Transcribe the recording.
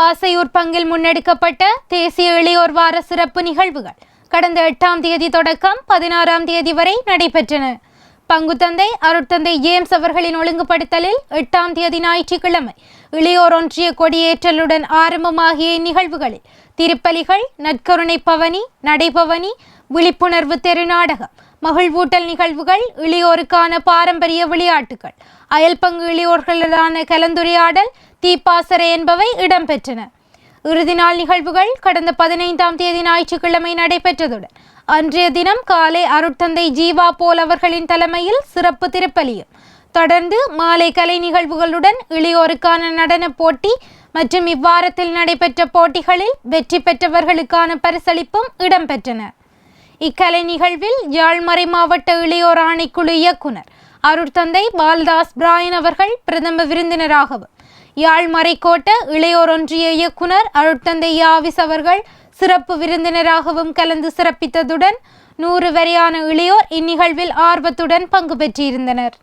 பாசையூர் பங்கில் முன்னெடுக்கப்பட்ட தேசிய இளையோர் வார சிறப்பு நிகழ்வுகள் கடந்த எட்டாம் தேதி தொடக்கம் பதினாறாம் தேதி வரை நடைபெற்றன. பங்குத்தந்தை அருட்தந்தை ஜேம்ஸ் அவர்களின் ஒழுங்குபடுத்தலில் எட்டாம் தேதி ஞாயிற்றுக்கிழமை இளையோர் ஒன்றிய கொடியேற்றலுடன் ஆரம்பமாகிய இந்நிகழ்வுகளில் திருப்பலிகள் நற்கருணை பவனி நடைபவனி விழிப்புணர்வு தெருநாடகம் மகிழ்வூட்டல் நிகழ்வுகள் இளையோருக்கான பாரம்பரிய விளையாட்டுகள் அயல்பங்கு இளையோர்களுடனான கலந்துரையாடல் தீப்பாசறை என்பவை இடம்பெற்றன. இறுதி நாள் நிகழ்வுகள் கடந்த பதினைந்தாம் தேதி ஞாயிற்றுக்கிழமை நடைபெற்றதுடன் அன்றைய தினம் காலை அருட்தந்தை ஜீவா போல் அவர்களின் தலைமையில் சிறப்பு திருப்பலியும் தொடர்ந்து மாலை கலை நிகழ்வுகளுடன் இளையோருக்கான நடனப் போட்டி மற்றும் இவ்வாரத்தில் நடைபெற்ற போட்டிகளில் வெற்றி பெற்றவர்களுக்கான பரிசளிப்பும் இடம்பெற்றன. இக்கலை நிகழ்வில் யாழ்மறை மாவட்ட இளையோர் ஆணைக்குழு இயக்குனர் அருட்தந்தை பால்தாஸ் பிராயன் அவர்கள் பிரதம விருந்தினராகவும் யாழ்மறை கோட்ட இளையோர் ஒன்றிய இயக்குனர் அருட்தந்தை யாவிஸ் அவர்கள் சிறப்பு விருந்தினராகவும் கலந்து சிறப்பித்ததுடன் நூறு வரையான இளையோர் இந்நிகழ்வில் ஆர்வத்துடன் பங்கு பெற்றிருந்தனர்.